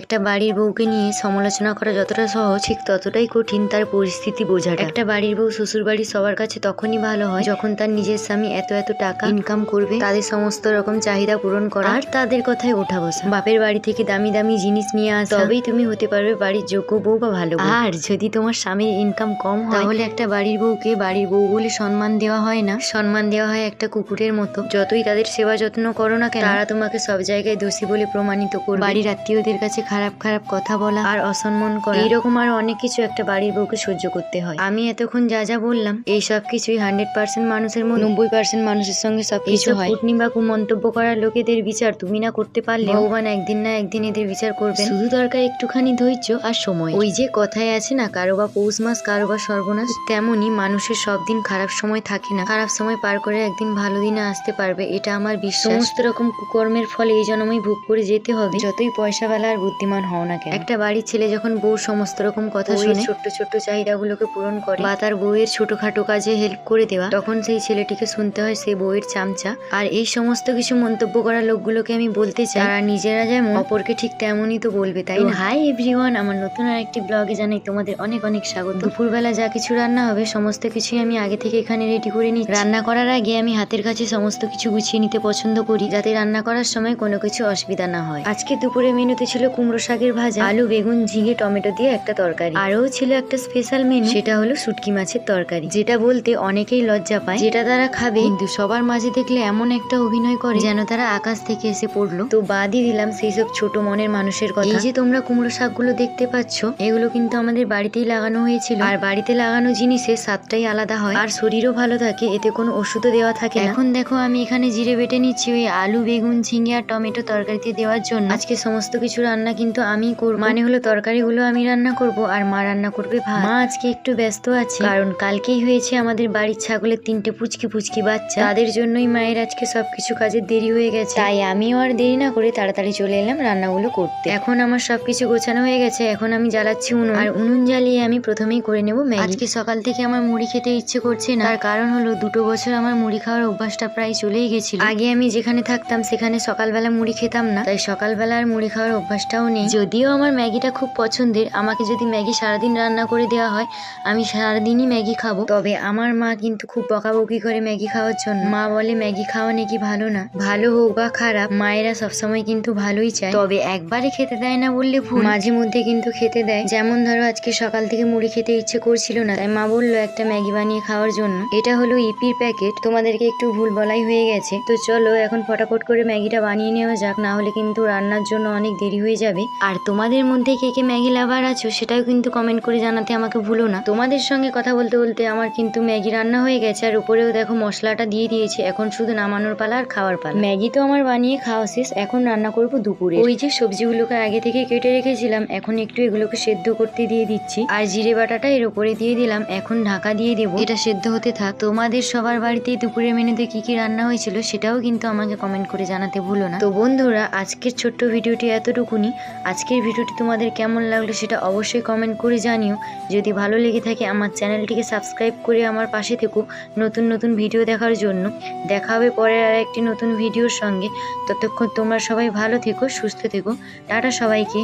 একটা বাড়ির বউকে নিয়ে সমালোচনা করা যতটা সহজ, ঠিক ততটাই কঠিন তার পরিস্থিতি বোঝাটা। একটা বাড়ির বউ শ্বশুর বাড়ির সবার কাছে তখনই ভালো হয় যখন তার নিজের স্বামী এত এত টাকা ইনকাম করবে, তাদের সমস্ত রকম চাহিদা পূরণ করা আর তাদের কথায় ওঠা বসা। বাপের বাড়ি থেকে দামি দামি জিনিস নিয়ে আসা, তবেই তুমি হতে পারবে বাড়ির যোগ্য বউ বা ভালো আর যদি তোমার স্বামীর ইনকাম কম হয়, তাহলে একটা বাড়ির বউকে বাড়ির বউ বলে সম্মান দেওয়া হয় না। সম্মান দেওয়া হয় একটা কুকুরের মতো। যতই তাদের সেবা যত্ন করো না কেন, তারা তোমাকে সব জায়গায় দোষী বলে প্রমাণিত করবে। বাড়ির আত্মীয়দের কাছে খারাপ খারাপ কথা বলা আর অসম্মান করা। এরকম আর অনেক কিছু একটা বাড়ির বউকে সহ্য করতে হয়। আমি এতক্ষণ যা যা বললাম এই সব কিছুই হান্ড্রেড পার্সেন্ট মানুষের মধ্যে নব্বই পার্সেন্ট মানুষের সঙ্গে সব কিছু হয়। কুটনি বা কুমন্তব্য করা লোকেদের বিচার তুমি না করতে পারলে ভগবান একদিন না একদিন এদের বিচার করবে শুধু দরকার একটুখানি ধৈর্য আর সময়। ওই যে কথায় আছে না কারও বা পৌষ মাস কারও বা সর্বনাশ তেমনই মানুষের সব দিন খারাপ সময় থাকে না। খারাপ সময় পার করে একদিন ভালো দিনে আসতে পারবে এটা আমার বিশ্বাস। সমস্ত রকম কুকর্মের ফলে এই জন্মই ভোগ করে যেতে হবে। যতই পয়সা বেলা আর বুদ্ধিমান হও না কেন? একটা বাড়ির ছেলে যখন বউর সমস্ত রকম কথা শুনে ছোট্ট ছোট্ট চাহিদাগুলোকে পূরণ করে বা তার বউয়ের ছোটখাটো কাজে হেল্প করে দেওয়া তখন সেই ছেলেটিকে শুনতে হয় সেই বউয়ের চামচা। আর এই সমস্ত কিছু মন্তব্য করা লোকগুলোকে আমি বলতে চাই তারা নিজেরা যেমন অপরকে ঠিক তেমনই তো বলবে তাই হাই এভরিওয়ান আমার নতুন আর একটি ব্লগে জানাই তোমাদের অনেক অনেক স্বাগত। দুপুরবেলা যা কিছু রান্না হবে সমস্ত কিছুই আমি আগে থেকে এখানে রেডি করে নিই রান্না করার আগে আমি হাতের কাছে সমস্ত কিছু গুছিয়ে নিতে পছন্দ করি যাতে রান্না করার সময় কোনো কিছু অসুবিধা না হয়। আজকে দুপুরে মেনুতে ছিল কুমড়ো শাকের ভাজা, আলু, বেগুন, ঝিঙে, টমেটো দিয়ে একটা তরকারি। আরও ছিল একটা স্পেশাল মেনু সেটা হলো শুটকি মাছের তরকারি। যেটা বলতে অনেকেই লজ্জা পায়। যেটা তারা খাবে, কিন্তু সবার মাঝে দেখলে এমন একটা অভিনয় করে, যেন তারা আকাশ থেকে এসে পড়ল। তো বাদই দিলাম সেই সব ছোট মনের মানুষের কথা। এই যে তোমরা কুমড়ো শাকগুলো দেখতে পাচ্ছ, এগুলো কিন্তু আমাদের বাড়িতেই লাগানো হয়েছিল। আর বাড়িতে লাগানো জিনিসের স্বাদটাই আলাদা হয়। আর শরীরও ভালো থাকে, এতে কোনো ওষুধও দেওয়া থাকে এখন দেখো, আমি এখানে জিরে বেটে নিচ্ছি ওই আলু, বেগুন, ঝিঙে আর টমেটো তরকারিতে দেওয়ার জন্য। আজকে সমস্ত কিছু রান্না কিন্তু আমি করব। মানে হলো তরকারিগুলো আমি রান্না করব আর মা রান্না করবে ভাত। মা আজকে একটু ব্যস্ত আছে। কারণ কালকেই হয়েছে আমাদের বাড়ির ছাগলের তিনটে পুচকি পুচকি বাচ্চা। তাদের জন্যই মায়ের আজকে সবকিছু কাজের দেরি হয়ে গেছে। তাই আমিও আর দেরি না করে তাড়াতাড়ি চলে এলাম রান্নাগুলো করতে। এখন আমার সবকিছু গোছানো হয়ে গেছে এখন আমি জ্বালাচ্ছি উনুন। আর উনুন জ্বালিয়ে আমি প্রথমেই করে নেব ম্যাগি। আজকে সকাল থেকে আমার মুড়ি খেতে ইচ্ছে করছে না। তার কারণ হলো দুটো বছর আমার মুড়ি খাওয়ার অভ্যাসটা প্রায় চলেই গেছিল। আগে আমি যেখানে থাকতাম সেখানে সকালবেলা মুড়ি খেতাম না। তাই সকালবেলা আর মুড়ি খাওয়ার অভ্যাসটাও নেই। যদিও আমার ম্যাগিটা খুব পছন্দের, আমাকে যদি ম্যাগি সারাদিন রান্না করে দেওয়া হয়, আমি সারাদিনই ম্যাগি খাব। তবে আমার মা কিন্তু খুব বকাবকি করে ম্যাগি খাওয়ার জন্য। মা বলে, ম্যাগি খাওয়া নাকি ভালো না? ভালো হোক বা খারাপ, মায়েরা সবসময় কিন্তু ভালোই চায়। তবে একবারে খেতে দেয় না বললে ভুল। মাঝে মধ্যে কিন্তু খেতে দেয়। যেমন ধরো, আজকে সকাল থেকে মুড়ি খেতে ইচ্ছে করছিল না, তাই মা বলল, একটা ম্যাগি বানিয়ে খাওয়ার জন্য। এটা হলো ইপির প্যাকেট। তোমাদেরকে একটু ভুল বলাই হয়ে গেছে। তো চলো, এখন ফটাফট করে ম্যাগিটা বানিয়ে নেওয়া যাক। না হলে কিন্তু রান্নার জন্য অনেক দেরি হয়ে যাবে। আর তোমাদের মধ্যে কে কে ম্যাগি লাভার আছো সেটাও কিন্তু কমেন্ট করে জানাতে আমাকে ভুলো না। তোমাদের সঙ্গে কথা বলতে বলতে আমার কিন্তু ম্যাগি রান্না হয়ে গেছে আর উপরেও দেখো মশলাটা দিয়ে দিয়েছে। এখন শুধু নামানোর পালা আর খাওয়ার পালা। ম্যাগি তো আমার বানিয়ে খাওয়া শেষ, এখন রান্না করব দুপুরে। ওই যে সবজিগুলোকে আগে থেকে কেটে রেখেছিলাম, এখন একটু এগুলোকে সেদ্ধ করতে দিয়ে দিচ্ছি। আর জিরে বাটাটা এর উপরে দিয়ে দিলাম, এখন ঢাকা দিয়ে দেবো। এটা সেদ্ধ হতে থাক। তোমাদের সবার বাড়িতে দুপুরের মেনুতে কি কি রান্না হয়েছিল সেটাও কিন্তু আমাকে কমেন্ট করে জানাতে ভুলো না। তো বন্ধুরা, আজকের ছোট্ট ভিডিওটি এতটুকুনি। আজকের ভিডিওটি তোমাদের কেমন লাগল সেটা অবশ্যই কমেন্ট করে জানিও। যদি ভালো লেগে থাকে আমার চ্যানেলটিকে সাবস্ক্রাইব করে আমার পাশে থেকো নতুন নতুন ভিডিও দেখার জন্য। দেখা হবে পরের আর একটি নতুন ভিডিওর সঙ্গে। ততক্ষণ তোমরা সবাই ভালো থেকো, সুস্থ থেকো। টাটা সবাইকে।